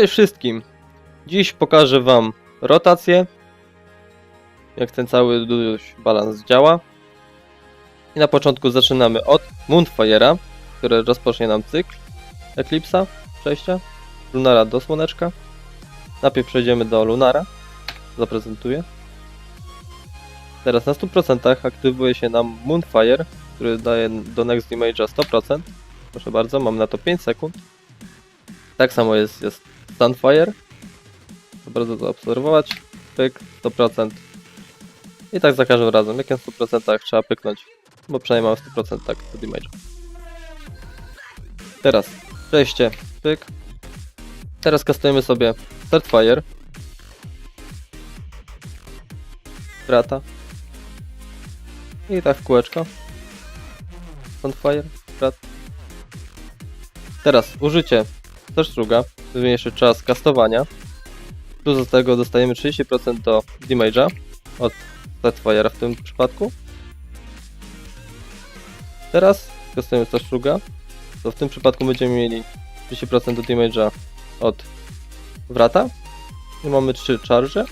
Cześć wszystkim! Dziś pokażę Wam rotację, jak ten cały balans działa. I na początku zaczynamy od Moonfire'a, który rozpocznie nam cykl Eclipse'a, przejścia, Lunara do Słoneczka. Najpierw przejdziemy do Lunara, zaprezentuję. Teraz na 100% aktywuje się nam Moonfire, który daje do Next Image'a 100%. Proszę bardzo, mam na to 5 sekund. Tak samo jest, jest Sunfire. Bardzo to obserwować. Pyk, 100%. I tak za każdym razem. Jak na 100% trzeba pyknąć, bo przynajmniej mam 100% tak do damage'a. Teraz przejście, pyk. Teraz kastujemy sobie Startfire. Strata. I tak w kółeczko. Sunfire, strat. Teraz użycie też druga, zmniejszy czas kastowania. Plus do tego dostajemy 30% do damage'a od Startfire'a w tym przypadku. Teraz kastujemy też druga, to w tym przypadku będziemy mieli 30% do damage'a od Wrata. I mamy 3 charge.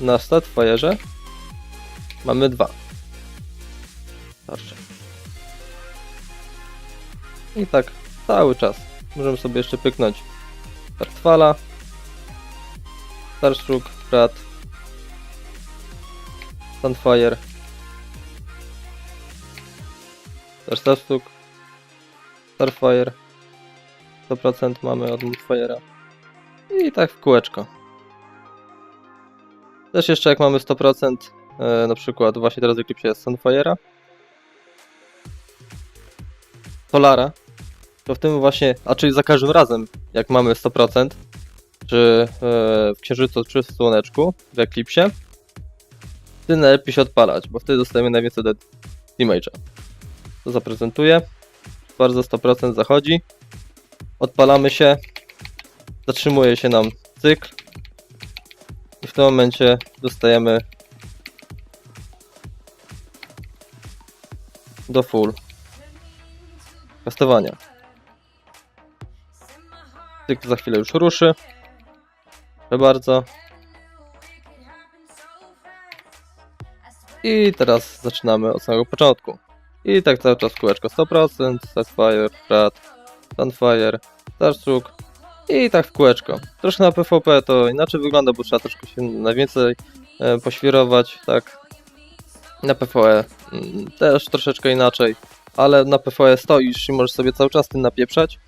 Na Startfire'ze mamy 2 charge. I tak cały czas. Możemy sobie jeszcze pyknąć Startfala, Starstruck, Brat, Sunfire, Star Starstruck, Starfire, 100% mamy od Moonfire'a i tak w kółeczko. Też jeszcze jak mamy 100%, e, na przykład właśnie teraz w Eclipse jest Sunfire'a, Solara, to w tym właśnie, a czyli za każdym razem, jak mamy 100%, czy e, w Księżycu, czy w Słoneczku, w Eklipsie, wtedy najlepiej się odpalać, bo wtedy dostajemy najwięcej do damage'a. To zaprezentuję. Bardzo 100% zachodzi. Odpalamy się. Zatrzymuje się nam cykl. I w tym momencie dostajemy do full kastowania. Cykl za chwilę już ruszy. Proszę bardzo. I teraz zaczynamy od samego początku. I tak cały czas kółeczko 100%, Starfire, Prat, Sunfire, Starstruck i tak w kółeczko. Troszkę na PvP to inaczej wygląda, bo trzeba troszkę się na więcej e, poświrować, tak. Na PvE mm, też troszeczkę inaczej, ale na PvE stoisz i możesz sobie cały czas tym napieprzać.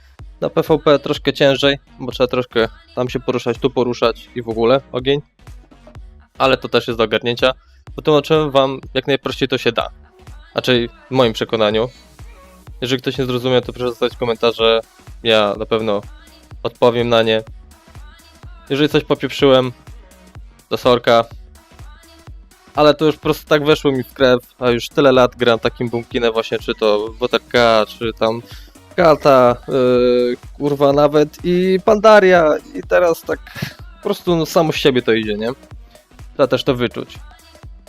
Na PvP troszkę ciężej, bo trzeba troszkę tam się poruszać, tu poruszać i w ogóle ogień. Ale to też jest do ogarnięcia. Wytłumaczyłem wam jak najprościej to się da. Raczej w moim przekonaniu. Jeżeli ktoś nie zrozumiał, to proszę zostawić komentarze. Ja na pewno odpowiem na nie. Jeżeli coś popieprzyłem, to sorka. Ale to już po prostu tak weszło mi w krew, a już tyle lat gram takim bunkinem właśnie, czy to Woterka, czy tam Kata, yy, kurwa nawet i Pandaria i teraz tak po prostu no, samo z siebie to idzie, nie? Trzeba też to wyczuć.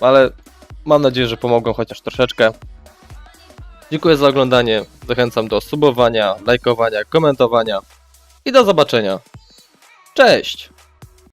Ale mam nadzieję, że pomogą chociaż troszeczkę. Dziękuję za oglądanie. Zachęcam do subowania, lajkowania, komentowania i do zobaczenia. Cześć!